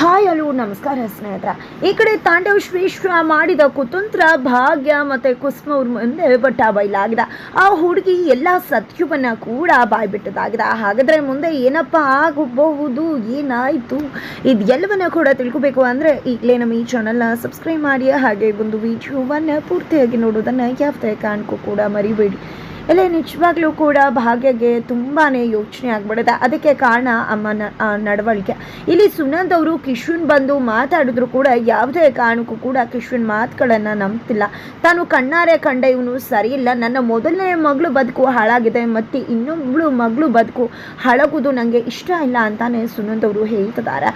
Hi, hello, ನಮಸ್ಕಾರ ಸ್ನೇಹಿತರ. ಈ ಕಡೆ ತಾಂಡವ್ ಶ್ರೇಷ್ಠ ಮಾಡಿದ ಕುತಂತ್ರ ಭಾಗ್ಯ ಮತ್ತು ಕುಸುಮ ಅವ್ರ ಮುಂದೆ ಬಟ್ಟ ಬಯಲಾಗಿದೆ ಆ ಹುಡುಗಿ ಎಲ್ಲ ಸತ್ಯವನ್ನ ಕೂಡ ಬಾಯ್ಬಿಟ್ಟದಾಗಿದೆ. ಹಾಗಾದ್ರೆ ಮುಂದೆ ಏನಪ್ಪ ಆಗಬಹುದು, ಏನಾಯಿತು, ಇದೆಲ್ಲವನ್ನ ಕೂಡ ತಿಳ್ಕೊಬೇಕು ಅಂದರೆ ಈಗಲೇ ನಮ್ಮ ಈ ಚಾನಲ್ನ ಸಬ್ಸ್ಕ್ರೈಬ್ ಮಾಡಿ, ಹಾಗೆ ಒಂದು ವಿಡಿಯೋವನ್ನು ಪೂರ್ತಿಯಾಗಿ ನೋಡೋದನ್ನು ಯಾವುದೇ ಕಾರಣಕ್ಕೂ ಕೂಡ ಮರಿಬೇಡಿ. ಎಲ್ಲ ನಿಜವಾಗ್ಲೂ ಕೂಡ ಭಾಗ್ಯಗೆ ತುಂಬಾ ಯೋಚನೆ ಆಗ್ಬಿಡುತ್ತೆ. ಅದಕ್ಕೆ ಕಾರಣ ಅಮ್ಮನ ನಡವಳಿಕೆ. ಇಲ್ಲಿ ಸುನಂದ್ ಅವರು ಕಿಶುನ್ ಬಂದು ಮಾತಾಡಿದ್ರು ಕೂಡ ಯಾವುದೇ ಕಾರಣಕ್ಕೂ ಕೂಡ ಕಿಶನ್ ಮಾತುಗಳನ್ನು ನಂಬ್ತಿಲ್ಲ. ತಾನು ಕಣ್ಣಾರೆ ಕಂಡ ಇವನು ಸರಿ ಇಲ್ಲ ನನ್ನ ಮೊದಲನೇ ಮಗಳು ಬದುಕು ಹಾಳಾಗಿದೆ. ಮತ್ತು ಇನ್ನೊಬ್ಳು ಮಗಳು ಬದುಕು ಹಾಳಾಗೋದು ನನಗೆ ಇಷ್ಟ ಇಲ್ಲ ಅಂತಾನೆ ಸುನಂದ್ ಅವರು ಹೇಳ್ತಿದ್ದಾರೆ.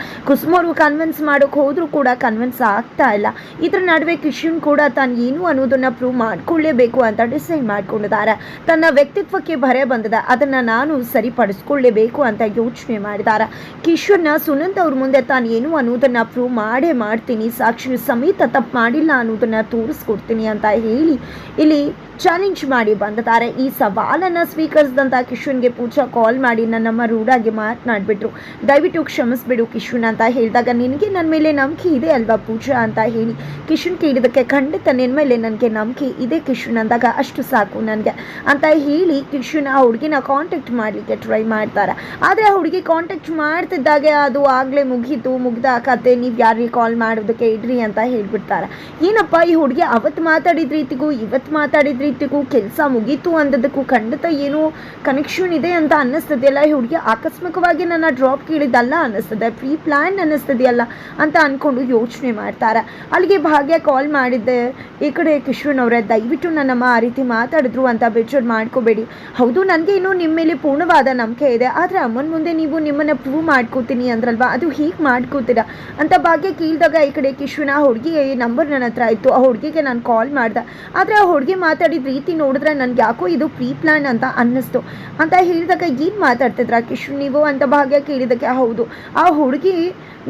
ಅವರು ಕನ್ವಿನ್ಸ್ ಮಾಡೋಕೆ ಹೋದರೂ ಕೂಡ ಕನ್ವಿನ್ಸ್ ಆಗ್ತಾ ಇಲ್ಲ. ಇದ್ರ ನಡುವೆ ಕಿಶುನ್ ಕೂಡ ತಾನು ಏನು ಅನ್ನೋದನ್ನು ಪ್ರೂವ್ ಮಾಡ್ಕೊಳ್ಳೇಬೇಕು ಅಂತ ಡಿಸೈಡ್ ಮಾಡ್ಕೊಂಡಿದ್ದಾರೆ. ತನ್ನ ವ್ಯಕ್ತಿತ್ವಕ್ಕೆ ಭರೆ ಬಂದದ. ಅದನ್ನು ನಾನು ಸರಿಪಡಿಸ್ಕೊಳ್ಳೇಬೇಕು ಅಂತ ಯೋಚನೆ ಮಾಡಿದಾರ ಕಿಶೋರ್ನ ಸುನಂದ್ ಅವ್ರ ಮುಂದೆ ತಾನು ಏನು ಅನ್ನೋದನ್ನ ಪ್ರೂವ್ ಮಾಡೇ ಮಾಡ್ತೀನಿ. ಸಾಕ್ಷಿ ಸಮೇತ ತಪ್ಪು ಮಾಡಿಲ್ಲ ಅನ್ನೋದನ್ನು ತೋರಿಸ್ಕೊಡ್ತೀನಿ ಅಂತ ಹೇಳಿ ಇಲ್ಲಿ ಚಾಲೆಂಜ್ ಮಾಡಿ ಬಂದಿದ್ದಾರೆ. ಈ ಸವಾಲನ್ನು ಸ್ವೀಕರಿಸಿದಂಥ ಕಿಶನ್ಗೆ ಪೂಜಾ ಕಾಲ್ ಮಾಡಿ ನನ್ನಮ್ಮ ರೂಢಾಗಿ ಮಾತನಾಡ್ಬಿಟ್ರು. ದಯವಿಟ್ಟು ಕ್ಷಮಿಸ್ಬಿಡು ಕಿಶುನ್ ಅಂತ ಹೇಳಿದಾಗ, ನಿನಗೆ ನನ್ನ ಮೇಲೆ ನಂಬಿಕೆ ಇದೆ ಅಲ್ವಾ ಪೂಜಾ ಅಂತ ಹೇಳಿ ಕಿಶನ್ ಕೇಳಿದಕ್ಕೆ ಖಂಡಿತ ನಿನ್ನ ಮೇಲೆ ನನಗೆ ನಂಬಿಕೆ ಇದೆ ಕಿಶುನ್ ಅಂದಾಗ ಅಷ್ಟು ಸಾಕು ನನಗೆ ಅಂತ ಹೇಳಿ ಕಿಶುನ್ ಆ ಹುಡುಗಿನ ಕಾಂಟ್ಯಾಕ್ಟ್ ಮಾಡಲಿಕ್ಕೆ ಟ್ರೈ ಮಾಡ್ತಾರೆ. ಆದರೆ ಆ ಹುಡುಗಿ ಕಾಂಟ್ಯಾಕ್ಟ್ ಮಾಡ್ತಿದ್ದಾಗೆ ಅದು ಆಗಲೇ ಮುಗೀತು, ಮುಗ್ದ ಕತೆ, ನೀವು ಯಾರಿಗೆ ಕಾಲ್ ಮಾಡೋದಕ್ಕೆ ಇಡ್ರಿ ಅಂತ ಹೇಳಿಬಿಡ್ತಾರೆ. ಏನಪ್ಪ ಈ ಹುಡುಗಿ ಅವತ್ತು ಮಾತಾಡಿದ ರೀತಿಗೂ ಇವತ್ತು ಮಾತಾಡಿದ ರೀತಿಗೂ ಕೆಲಸ ಮುಗೀತು ಅಂದದಕ್ಕೂ ಖಂಡಿತ ಏನೋ ಕನೆಕ್ಷನ್ ಇದೆ ಅಂತ ಅನ್ನಿಸ್ತದೆಯಲ್ಲ ಈ ಹುಡುಗಿ ಆಕಸ್ಮಿಕವಾಗಿ ನನ್ನ ಡ್ರಾಪ್ ಕೇಳಿದ್ದಲ್ಲ ಅನ್ನಿಸ್ತದೆ ಪ್ರೀ ಪ್ಲ್ಯಾನ್ ಅನ್ನಿಸ್ತದೆಯಲ್ಲ ಅಂತ ಅಂದ್ಕೊಂಡು ಯೋಚನೆ ಮಾಡ್ತಾರೆ. ಅಲ್ಲಿಗೆ ಭಾಗ್ಯ ಕಾಲ್ ಮಾಡಿದ್ದೆ. ಈ ಕಡೆ ಕಿಶ್ವನ್ ಅವರೇ ದಯವಿಟ್ಟು ನನ್ನಮ್ಮ ಆ ರೀತಿ ಮಾತಾಡಿದ್ರು ಅಂತ ಬೇಜಾರು ಮಾಡ್ಕೋಬೇಡಿ. ಹೌದು, ನನಗೆ ಇನ್ನೂ ನಿಮ್ಮ ಮೇಲೆ ಪೂರ್ಣವಾದ ನಂಬಿಕೆ ಇದೆ. ಆದರೆ ಅಮ್ಮನ ಮುಂದೆ ನೀವು ನಿಮ್ಮನ್ನು ಪ್ರೂವ್ ಮಾಡ್ಕೋತೀನಿ ಅಂದ್ರಲ್ವಾ? ಅದು ಹೀಗೆ ಮಾಡ್ಕೋತೀರಾ? ಅಂತ ಭಾಗ್ಯ ಕೇಳಿದಾಗ ಈ ಕಡೆ ಕಿಶ್ವನ ಹುಡುಗಿ ನಂಬರ್ ನನ್ನ ಹತ್ರ ಇತ್ತು. ಆ ಹುಡುಗಿಗೆ ನಾನು ಕಾಲ್ ಮಾಡ್ದೆ. ಆದರೆ ಆ ಹುಡುಗಿ ಮಾತಾಡಿದ ರೀತಿ ನೋಡಿದ್ರೆ ನನಗೆ ಯಾಕೋ ಇದು ಪ್ರೀ ಪ್ಲಾನ್ ಅಂತ ಅನ್ನಿಸ್ತು. ಅಂತ ಹೇಳಿದಾಗ ಏನು ಮಾತಾಡ್ತಿದ್ರ ಕಿಶು? ನೀವು ಅಂತ ಭಾಗ್ಯ ಕೇಳಿದಕ್ಕೆ ಹೌದು. ಆ ಹುಡುಗಿ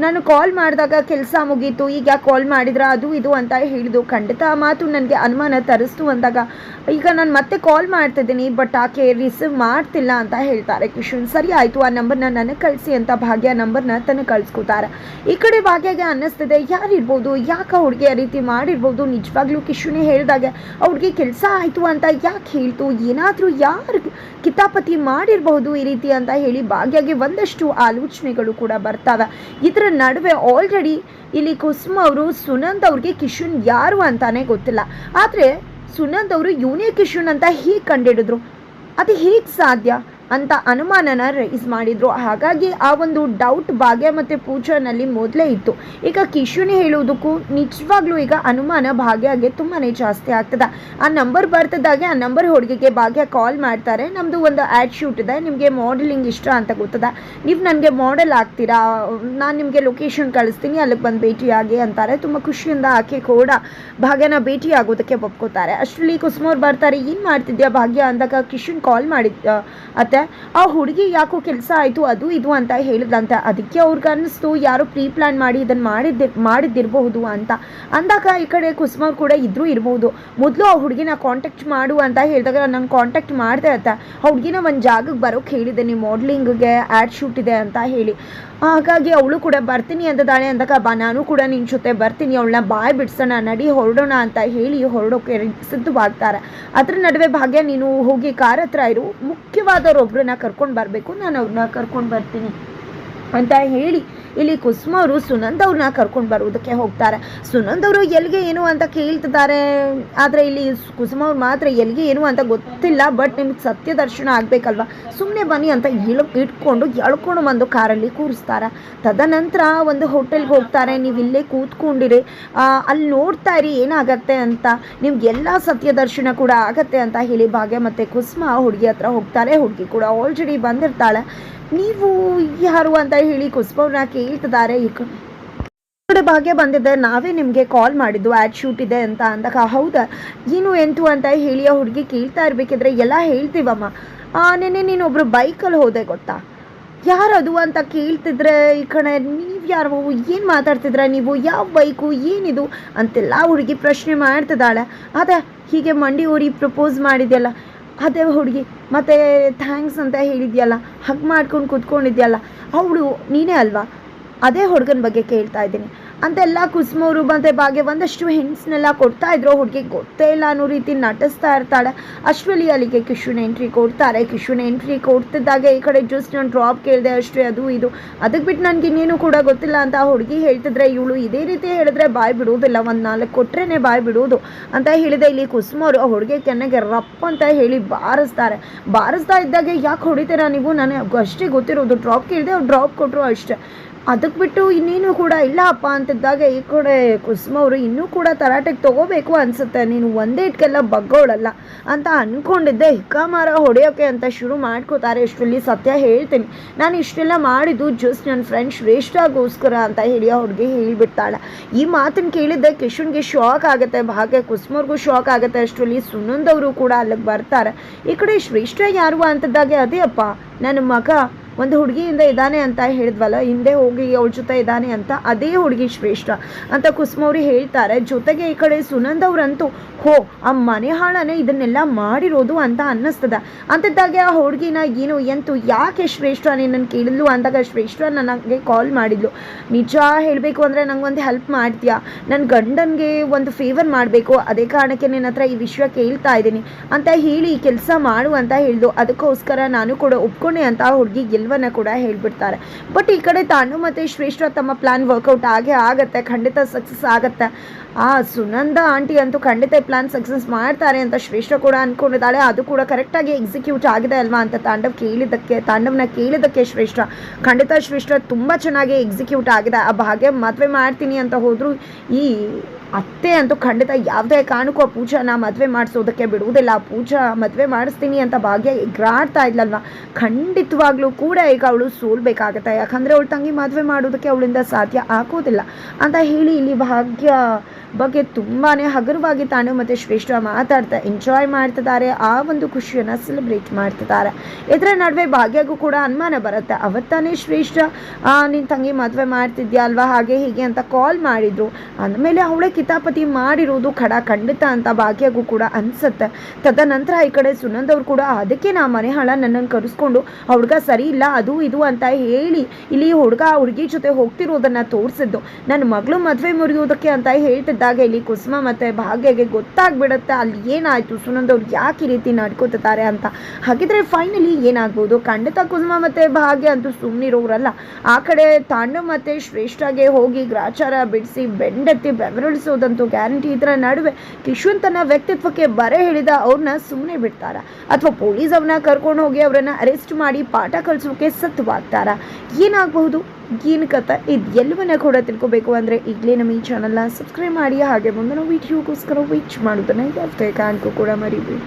ನಾನು ಕಾಲ್ ಮಾಡಿದಾಗ ಕೆಲಸ ಮುಗೀತು, ಈಗ ಯಾಕೆ ಕಾಲ್ ಮಾಡಿದ್ರ? ಅದು ಇದು ಅಂತ ಹೇಳಿದು ಖಂಡಿತ ಮಾತು ನನಗೆ ಅನುಮಾನ ತರಿಸ್ತು ಅಂದಾಗ, ಈಗ ನಾನು ಮತ್ತೆ ಕಾಲ್ ಮಾಡ್ತಿದ್ದೀನಿ ಬಟ್ ಆಕೆ ರಿಸೀವ್ ಮಾಡ್ತಿಲ್ಲ ಅಂತ ಹೇಳ್ತಾರೆ ಕಿಶನ್ ಸರಿ ಆಯಿತು, ಆ ನಂಬರ್ನ ನನಗೆ ಕಳಿಸಿ ಅಂತ ಭಾಗ್ಯ ನಂಬರ್ನ ತನಗೆ ಕಳಿಸ್ಕೊತಾರೆ. ಈ ಕಡೆ ಭಾಗ್ಯಗೆ ಅನ್ನಿಸ್ತಿದೆ ಯಾರಿರ್ಬೋದು ಯಾಕೆ ಹುಡುಗಿ ಆ ರೀತಿ ಮಾಡಿರ್ಬೋದು? ನಿಜವಾಗ್ಲೂ ಕಿಶುನೇ ಹೇಳಿದಾಗ ಅವ್ರಿಗೆ ಕೆಲಸ ಆಯಿತು ಅಂತ ಯಾಕೆ ಹೇಳ್ತು? ಏನಾದರೂ ಯಾರು ಕಿತಾಪತಿ ಮಾಡಿರಬಹುದು ಈ ರೀತಿ ಅಂತ ಹೇಳಿ ಭಾಗ್ಯಗೆ ಒಂದಷ್ಟು ಆಲೋಚನೆಗಳು ಕೂಡ ಬರ್ತಾವೆ. ಇದರ ನಡುವೆ ಆಲ್ರೆಡಿ ಇಲ್ಲಿ ಕುಸುಮ ಅವರು, ಸುನಂದ್ ಅವ್ರಿಗೆ ಕಿಶುನ್ ಯಾರು ಅಂತಾನೆ ಗೊತ್ತಿಲ್ಲ. ಆದರೆ ಸುನಂದ್ ಅವರು, ಇವನೇ ಕಿಶುನ್ ಅಂತ ಹೀಗೆ ಕಂಡಿಡಿದ್ರು? ಅದು ಹೀಗೆ ಸಾಧ್ಯ? ಅಂತ ಅನುಮಾನನ ರೈಸ್ ಮಾಡಿದ್ರು. ಹಾಗಾಗಿ ಆ ಒಂದು ಡೌಟ್ ಭಾಗ್ಯ ಮತ್ತು ಪೂಜಾನಲ್ಲಿ ಮೊದಲೇ ಇತ್ತು. ಈಗ ಕಿಶುನಿ ಹೇಳುವುದಕ್ಕೂ ನಿಜವಾಗ್ಲೂ ಈಗ ಅನುಮಾನ ಭಾಗ್ಯಗೆ ತುಂಬಾ ಜಾಸ್ತಿ ಆಗ್ತದೆ. ಆ ನಂಬರ್ ಬರ್ತದಾಗೆ ಆ ನಂಬರ್ ಹುಡುಗಿಗೆ ಭಾಗ್ಯ ಕಾಲ್ ಮಾಡ್ತಾರೆ. ನಮ್ಮದು ಒಂದು ಆ್ಯಡ್ ಶೂಟ್ ಇದೆ. ನಿಮಗೆ ಮಾಡೆಲಿಂಗ್ ಇಷ್ಟ ಅಂತ ಗೊತ್ತದ? ನೀವು ನನಗೆ ಮಾಡೆಲ್ ಆಗ್ತೀರಾ ನಾನು ನಿಮಗೆ ಲೊಕೇಶನ್ ಕಳಿಸ್ತೀನಿ. ಅಲ್ಲಿಗೆ ಬಂದು ಭೇಟಿಯಾಗಿ ಅಂತಾರೆ. ತುಂಬ ಖುಷಿಯಿಂದ ಆಕೆ ಕೂಡ ಭಾಗ್ಯನ ಭೇಟಿ ಆಗೋದಕ್ಕೆ ಒಪ್ಕೋತಾರೆ. ಅಷ್ಟರಲ್ಲಿ ಕುಸುಮವ್ರು ಬರ್ತಾರೆ. ಏನು ಮಾಡ್ತಿದ್ಯಾ ಭಾಗ್ಯ? ಅಂದಾಗ ಕಿಶನ್ ಕಾಲ್ ಮಾಡಿದ್ದ ಅತ್ತೆ. ಆ ಹುಡುಗಿ ಯಾಕೋ ಕೆಲಸ ಆಯಿತು, ಅದು ಇದು ಅಂತ ಹೇಳಿದಂತೆ ಅದಕ್ಕೆ ಅವ್ರಿಗೆ ಅನ್ನಿಸ್ತು, ಯಾರೋ ಪ್ರೀ ಪ್ಲ್ಯಾನ್ ಮಾಡಿ ಇದನ್ನು ಮಾಡಿದ್ದಿ, ಮಾಡಿದ್ದಿರಬಹುದು ಅಂತ. ಅಂದಾಗ ಈ ಕಡೆ ಕುಸುಮವ್ರು ಕೂಡ ಇದ್ರೂ ಇರ್ಬೋದು. ಮೊದಲು ಆ ಹುಡುಗಿನ ಕಾಂಟ್ಯಾಕ್ಟ್ ಮಾಡು ಅಂತ ಹೇಳಿದಾಗ ನಾನು ಕಾಂಟ್ಯಾಕ್ಟ್ ಮಾಡಿದೆ ಅಂತ ಆ ಹುಡುಗಿನ ಒಂದು ಜಾಗಕ್ಕೆ ಬರೋಕ್ಕೆ ಹೇಳಿದೆ ನೀವು ಮಾಡ್ಲಿಂಗ್ಗೆ ಆ್ಯಡ್ ಶೂಟ್ ಇದೆ ಅಂತ ಹೇಳಿ. ಹಾಗಾಗಿ ಅವಳು ಕೂಡ ಬರ್ತೀನಿ ಅಂತದಾಳೆ ಅಂದಾಗ, ಬಾ, ನಾನು ಕೂಡ ನಿನ್ನ ಜೊತೆ ಬರ್ತೀನಿ, ಅವಳನ್ನ ಬಾಯ್ ಬಿಡ್ಸೋಣ, ನಡಿ ಹೊರಡೋಣ ಅಂತ ಹೇಳಿ ಹೊರಡೋಕೆ ಸಿದ್ಧವಾಗ್ತಾರೆ. ಅದ್ರ ನಡುವೆ ಭಾಗ್ಯ, ನೀನು ಹೋಗಿ ಕಾರ್ ಹತ್ರ ಇರು. ಮುಖ್ಯವಾದವ್ರೊಬ್ಬರನ್ನ ಕರ್ಕೊಂಡು ಬರಬೇಕು ನಾನು ಅವ್ರನ್ನ ಕರ್ಕೊಂಡು ಬರ್ತೀನಿ ಅಂತ ಹೇಳಿ ಇಲ್ಲಿ ಕುಸುಮ ಅವರು ಸುನಂದ್ ಅವ್ರನ್ನ ಕರ್ಕೊಂಡು ಬರುವುದಕ್ಕೆ ಹೋಗ್ತಾರೆ. ಸುನಂದ್ ಅವರು ಎಲ್ಲಿಗೆ ಏನು ಅಂತ ಕೇಳ್ತಿದ್ದಾರೆ. ಆದರೆ ಇಲ್ಲಿ ಕುಸುಮ ಅವ್ರು ಮಾತ್ರ ಎಲ್ಲಿಗೆ ಏನು ಅಂತ ಗೊತ್ತಿಲ್ಲ. ಬಟ್ ನಿಮ್ಗೆ ಸತ್ಯ ದರ್ಶನ ಆಗಬೇಕಲ್ವಾ? ಸುಮ್ಮನೆ ಬನ್ನಿ ಅಂತ ಇಳು, ಇಟ್ಕೊಂಡು ಎಳ್ಕೊಂಡು ಬಂದು ಕಾರಲ್ಲಿ ಕೂರಿಸ್ತಾರೆ. ತದನಂತರ ಒಂದು ಹೋಟೆಲ್ಗೆ ಹೋಗ್ತಾರೆ. ನೀವು ಇಲ್ಲೇ ಕೂತ್ಕೊಂಡಿರಿ. ಅಲ್ಲಿ ನೋಡ್ತಾ ಇರಿ, ಏನಾಗತ್ತೆ ಅಂತ. ನಿಮ್ಗೆಲ್ಲ ಸತ್ಯ ದರ್ಶನ ಕೂಡ ಆಗತ್ತೆ ಅಂತ ಹೇಳಿ ಭಾಗ್ಯ ಮತ್ತು ಕುಸುಮ ಹುಡುಗಿ ಹತ್ರ ಹೋಗ್ತಾರೆ. ಹುಡುಗಿ ಕೂಡ ಆಲ್ರೆಡಿ ಬಂದಿರ್ತಾಳೆ. ನೀವು ಯಾರು ಅಂತ ಹೇಳಿ ಕುಸ್ಬೌನ ಕೇಳ್ತಿದ್ದಾರೆ ಈ ಕಡೆ ಭಾಗ್ಯ ಬಂದಿದೆ. ನಾವೇ ನಿಮಗೆ ಕಾಲ್ ಮಾಡಿದ್ದು ಆ್ಯಡ್ ಶೂಟ್ ಇದೆ ಅಂತ ಅಂದಾಗ, ಹೌದಾ? ಏನು ಎಂತು ಅಂತ ಹೇಳಿ ಆ ಹುಡುಗಿ ಕೇಳ್ತಾ ಇರಬೇಕಿದ್ರೆ ಎಲ್ಲ ಹೇಳ್ತೀವಮ್ಮ. ನಿನ್ನೆ ನೆನ್ನೆ ನೀನು ಒಬ್ಬರು ಬೈಕಲ್ಲಿ ಹೋದೆ ಗೊತ್ತಾ? ಯಾರದು ಅಂತ ಕೇಳ್ತಿದ್ರೆ ಈ ಕಡೆ ನೀವು ಯಾರು? ಏನು ಮಾತಾಡ್ತಿದ್ರ ನೀವು? ಯಾವ ಬೈಕು? ಏನಿದು? ಅಂತೆಲ್ಲ ಹುಡುಗಿ ಪ್ರಶ್ನೆ ಮಾಡ್ತಿದ್ದಾಳೆ. ಅದೇ ಹೀಗೆ ಮಂಡಿ ಊರಿ ಪ್ರಪೋಸ್ ಮಾಡಿದ್ಯಲ್ಲ ಅದೇ ಹುಡುಗಿ ಮತ್ತು ಥ್ಯಾಂಕ್ಸ್ ಅಂತ ಹೇಳಿದ್ಯಲ್ಲ ಹಗ್ ಮಾಡ್ಕೊಂಡು ಕೂತ್ಕೊಂಡಿದ್ಯಲ್ಲ ಅವಳು ನೀನೇ ಅಲ್ವಾ? ಅದೇ ಹುಡುಗನ ಬಗ್ಗೆ ಕೇಳ್ತಾ ಇದ್ದೀನಿ. ಅಂತೆಲ್ಲ ಕುಸುಮವರು ಮತ್ತು ಭಾಗ್ಯ ಒಂದಷ್ಟು ಹಿಂಟ್ಸ್ನೆಲ್ಲ ಕೊಡ್ತಾ ಇದ್ರು. ಹುಡುಗಿಗೆ ಗೊತ್ತೇ ಇಲ್ಲ ಅನ್ನೋ ರೀತಿ ನಟಿಸ್ತಾ ಇರ್ತಾಳೆ. ಅಷ್ಟರಲ್ಲಿ ಅಲ್ಲಿಗೆ ಕಿಶುನ್ ಎಂಟ್ರಿ ಕೊಡ್ತಾರೆ. ಕಿಶುನ್ ಎಂಟ್ರಿ ಕೊಡ್ತಿದ್ದಾಗ ಈ ಕಡೆ ಜ್ಯೂಸ್ ನಾನು ಡ್ರಾಪ್ ಕೇಳಿದೆ ಅಷ್ಟೇ, ಅದು ಇದು. ಅದಕ್ಕೆ ಬಿಟ್ಟು ನನಗೆ ಇನ್ನೇನು ಕೂಡ ಗೊತ್ತಿಲ್ಲ ಅಂತ ಹುಡುಗಿ ಹೇಳ್ತಿದ್ರೆ, ಇವಳು ಇದೇ ರೀತಿ ಹೇಳಿದ್ರೆ ಬಾಯ್ ಬಿಡುವುದಿಲ್ಲ ಒಂದು ನಾಲ್ಕು ಕೊಟ್ರೇನೆ ಬಾಯ್ ಬಿಡುವುದು ಅಂತ ಹೇಳಿದೆ ಇಲ್ಲಿ ಕುಸುಮವರು ಆ ಹುಡುಗಿ ಕೆನ್ನೆಗೆ ರಪ್ಪ ಅಂತ ಹೇಳಿ ಬಾರಿಸ್ತಾರೆ. ಬಾರಿಸ್ತಾ ಇದ್ದಾಗ ಯಾಕೆ ಹೊಡಿತೀರಾ ನೀವು? ನನಗೆ ಅಷ್ಟೇ ಗೊತ್ತಿರೋದು. ಡ್ರಾಪ್ ಕೇಳಿದೆ ಅವ್ರು ಡ್ರಾಪ್ ಕೊಟ್ಟರು ಅಷ್ಟೇ. ಅದಕ್ಕೆ ಬಿಟ್ಟು ಇನ್ನೇನು ಕೂಡ ಇಲ್ಲ ಅಪ್ಪ ಅಂತಿದ್ದಾಗ ಈ ಕಡೆ ಕುಸುಮ ಅವರು ಇನ್ನೂ ಕೂಡ ತರಾಟೆಗೆ ತಗೋಬೇಕು ಅನ್ಸುತ್ತೆ. ನೀನು ಒಂದೇ ಇಟ್ಕೆಲ್ಲ ಬಗ್ಗೋಳಲ್ಲ ಅಂತ ಅಂದ್ಕೊಂಡಿದ್ದೆ ಹಿಕ್ಕಾಮಾರ ಹೊಡೆಯೋಕೆ ಅಂತ ಶುರು ಮಾಡ್ಕೋತಾರೆ. ಇಷ್ಟರಲ್ಲಿ ಸತ್ಯ ಹೇಳ್ತೀನಿ. ನಾನು ಇಷ್ಟೆಲ್ಲ ಮಾಡಿದ್ದು ಜಸ್ಟ್ ನನ್ನ ಫ್ರೆಂಡ್ ಶ್ರೇಷ್ಠಗೋಸ್ಕರ ಅಂತ ಹೇಳಿ ಅವ್ರಿಗೆ ಹೇಳಿಬಿಡ್ತಾಳೆ. ಈ ಮಾತನ್ನು ಕೇಳಿದ್ದೆ ಕಿಶನ್ಗೆ ಶಾಕ್ ಆಗುತ್ತೆ. ಭಾಗ್ಯ ಕುಸುಮವ್ರಿಗೂ ಶಾಕ್ ಆಗುತ್ತೆ. ಅಷ್ಟರಲ್ಲಿ ಸುನಂದವರು ಕೂಡ ಅಲ್ಲಿಗೆ ಬರ್ತಾರೆ. ಈ ಕಡೆ ಶ್ರೇಷ್ಠ ಯಾರು ಅಂತಿದ್ದಾಗೆ ಅದೇ ಅಪ್ಪ. ನನ್ನ ಮಗ ಒಂದು ಹುಡುಗಿಯಿಂದ ಇದ್ದಾನೆ ಅಂತ ಹೇಳಿದ್ವಲ್ಲ, ಹಿಂದೆ ಹೋಗಿ ಅವಳ ಜೊತೆ ಇದ್ದಾನೆ ಅಂತ ಅದೇ ಹುಡುಗಿ ಶ್ರೇಷ್ಠ ಅಂತ ಕುಸುಮವ್ರು ಹೇಳ್ತಾರೆ. ಜೊತೆಗೆ ಈ ಕಡೆ ಸುನಂದ್ ಅವ್ರಂತೂ, ಹೋ, ಆ ಮನೆ ಹಾಳನೇ ಇದನ್ನೆಲ್ಲ ಮಾಡಿರೋದು ಅಂತ ಅನ್ನಿಸ್ತದ. ಅಂತಿದ್ದಾಗೆ ಆ ಹುಡುಗಿನ, ಏನು, ಎಂತು ಯಾಕೆ ಶ್ರೇಷ್ಠ ನಿನ್ನನ್ನು ಕೇಳಿದ್ಲು? ಅಂದಾಗ ಶ್ರೇಷ್ಠ ನನಗೆ ಕಾಲ್ ಮಾಡಿದ್ಲು. ನಿಜ ಹೇಳಬೇಕು ಅಂದರೆ ನಂಗೊಂದು ಹೆಲ್ಪ್ ಮಾಡ್ತೀಯಾ? ನನ್ನ ಗಂಡನಿಗೆ ಒಂದು ಫೇವರ್ ಮಾಡಬೇಕು. ಅದೇ ಕಾರಣಕ್ಕೆ ನಿನ್ನ ಹತ್ರ ಈ ವಿಷಯ ಕೇಳ್ತಾ ಇದ್ದೀನಿ. ಅಂತ ಹೇಳಿ ಕೆಲಸ ಮಾಡು ಅಂತ ಹೇಳಿದ್ಲು ಅದಕ್ಕೋಸ್ಕರ ನಾನು ಕೂಡ ಒಪ್ಕೊಂಡೆ ಅಂತ ಆ ಹುಡುಗಿ ಗೆಲ್ವನ್ನ ಕೂಡ ಹೇಳ್ಬಿಡ್ತಾರೆ. ಬಟ್ ಈ ಕಡೆ ತಾನು ಮತ್ತು ಶ್ರೇಷ್ಠ ತಮ್ಮ ಪ್ಲಾನ್ ವರ್ಕೌಟ್ ಆಗೇ ಆಗುತ್ತೆ, ಖಂಡಿತ ಸಕ್ಸಸ್ ಆಗುತ್ತೆ. ಆ ಸುನಂದ ಆಂಟಿ ಅಂತೂ ಖಂಡಿತ ಪ್ಲಾನ್ ಸಕ್ಸಸ್ ಮಾಡ್ತಾರೆ ಅಂತ ಶ್ರೇಷ್ಠ ಕೂಡ ಅಂದ್ಕೊಂಡಿದ್ದಾಳೆ ಅದು ಕೂಡ ಕರೆಕ್ಟಾಗಿ ಎಕ್ಸಿಕ್ಯೂಟ್ ಆಗಿದೆ ಅಲ್ವಾ ಅಂತ ತಾಂಡವ್ ಕೇಳಿದ್ದಕ್ಕೆ, ತಾಂಡವ್ನ ಕೇಳಿದ್ದಕ್ಕೆ ಶ್ರೇಷ್ಠ. ಖಂಡಿತ ಶ್ರೇಷ್ಠ ತುಂಬ ಚೆನ್ನಾಗಿ ಎಕ್ಸಿಕ್ಯೂಟ್ ಆಗಿದೆ. ಆ ಭಾಗ್ಯ ಮದುವೆ ಮಾಡ್ತೀನಿ ಅಂತ ಹೋದರೂ ಈ ಅತ್ತೆ ಅಂತೂ ಖಂಡಿತ ಯಾವುದೇ ಕಾರಣಕ್ಕೂ ಪೂಜಾನ ಮದುವೆ ಮಾಡಿಸೋದಕ್ಕೆ ಬಿಡುವುದಿಲ್ಲ. ಪೂಜಾ ಮದುವೆ ಮಾಡಿಸ್ತೀನಿ ಅಂತ ಭಾಗ್ಯ ಎಗ್ರಾಡ್ತಾ ಇದ್ಲಲ್ವ? ಖಂಡಿತವಾಗ್ಲೂ ಕೂಡ ಈಗ ಅವಳು ಸೋಲ್ಬೇಕಾಗತ್ತೆ. ಯಾಕಂದರೆ ಅವಳು ತಂಗಿ ಮದುವೆ ಮಾಡೋದಕ್ಕೆ ಅವಳಿಂದ ಸಾಧ್ಯ ಆಗೋದಿಲ್ಲ. ಅಂತ ಹೇಳಿ ಇಲ್ಲಿ ಭಾಗ್ಯ ಬಗ್ಗೆ ತುಂಬಾ ಹಗುರವಾಗಿ ತಾನು ಮತ್ತು ಶ್ರೇಷ್ಠ ಮಾತಾಡ್ತಾ ಎಂಜಾಯ್ ಮಾಡ್ತಿದ್ದಾರೆ. ಆ ಒಂದು ಖುಷಿಯನ್ನು ಸೆಲೆಬ್ರೇಟ್ ಮಾಡ್ತಿದ್ದಾರೆ. ಇದರ ನಡುವೆ ಭಾಗ್ಯಗೂ ಕೂಡ ಅನುಮಾನ ಬರುತ್ತೆ. ಅವತ್ತಾನೇ ಶ್ರೇಷ್ಠ ನಿನ್ನ ತಂಗಿ ಮದುವೆ ಮಾಡ್ತಿದ್ಯಾ ಅಲ್ವಾ? ಹಾಗೆ ಹೀಗೆ ಅಂತ ಕಾಲ್ ಮಾಡಿದ್ರು. ಅಂದಮೇಲೆ ಅವಳೇ ಕಿತಾಪತಿ ಮಾಡಿರೋದು ಖಡ, ಖಂಡಿತ ಅಂತ ಭಾಗ್ಯಗೂ ಕೂಡ ಅನ್ಸುತ್ತೆ. ತದನಂತರ ಈ ಕಡೆ ಸುನಂದ್ ಅವ್ರು ಕೂಡ, ಅದಕ್ಕೆ ನಾ ಮನೆ ಹಾಳ ನನ್ನನ್ನು ಕರೆಸ್ಕೊಂಡು ಹುಡುಗ ಸರಿ ಇಲ್ಲ, ಅದು ಇದು ಅಂತ ಹೇಳಿ ಇಲ್ಲಿ ಹುಡುಗ ಹುಡುಗಿ ಜೊತೆ ಹೋಗ್ತಿರೋದನ್ನ ತೋರಿಸಿದ್ದು. ನನ್ನ ಮಗಳು ಮದುವೆ ಮುರಿಯೋದಕ್ಕೆ ಅಂತ ಹೇಳ್ತಿದ್ದಾಗ ಇಲ್ಲಿ ಕುಸುಮ ಮತ್ತೆ ಭಾಗ್ಯಗೆ ಗೊತ್ತಾಗ್ಬಿಡುತ್ತೆ. ಅಲ್ಲಿ ಏನಾಯ್ತು? ಸುನಂದ್ ಅವ್ರು ಯಾಕೆ ಈ ರೀತಿ ನಡ್ಕೋತಿದ್ದಾರೆ ಅಂತ. ಹಾಗಿದ್ರೆ ಫೈನಲಿ ಏನಾಗ್ಬೋದು? ಖಂಡಿತ ಕುಸುಮ ಮತ್ತೆ ಭಾಗ್ಯ ಅಂತೂ ಸುಮ್ಮನಿರೋರಲ್ಲ ಆ ಕಡೆ ತಾಂಡವ್ ಮತ್ತೆ ಶ್ರೇಷ್ಠಗೆ ಹೋಗಿ ಗ್ರಾಚಾರ ಬಿಡಿಸಿ, ಬೆಂಡೆತ್ತಿ ಬೆವರಿಳಿಸೋದಂತೂ ಗ್ಯಾರಂಟಿ. ಇದರ ನಡುವೆ ಕಿಶನ್ ತನ್ನ ವ್ಯಕ್ತಿತ್ವಕ್ಕೆ ಬರೆ ಹೇಳಿದ ಅವ್ರನ್ನ ಸುಮ್ಮನೆ ಬಿಡ್ತಾರ? ಅಥವಾ ಪೊಲೀಸ್ ಅವ್ರನ್ನ ಕರ್ಕೊಂಡು ಹೋಗಿ ಅವರನ್ನ ಅರೆಸ್ಟ್ ಮಾಡಿ ಪಾಠ ಕಲಿಸೋಕೆ ಸತ್ವಾಗ್ತಾರ ಏನಾಗಬಹುದು? ಏನು ಕಥೆ? ಇದು ಎಲ್ಲವನ್ನ ಕೂಡ ತಿಳ್ಕೊಬೇಕು ಅಂದರೆ ಈಗಲೇ ನಮ್ಮ ಈ ಚಾನಲ್ನ ಸಬ್ಸ್ಕ್ರೈಬ್ ಮಾಡಿ ಹಾಗೆ ಮುಂದಿನ ವೀಡಿಯೋಗೋಸ್ಕರ ವೀಚ್ ಮಾಡೋದನ್ನ ಯಾವುದೇ ಕಾರಣಕ್ಕೂ ಕೂಡ ಮರಿಬೇಡಿ.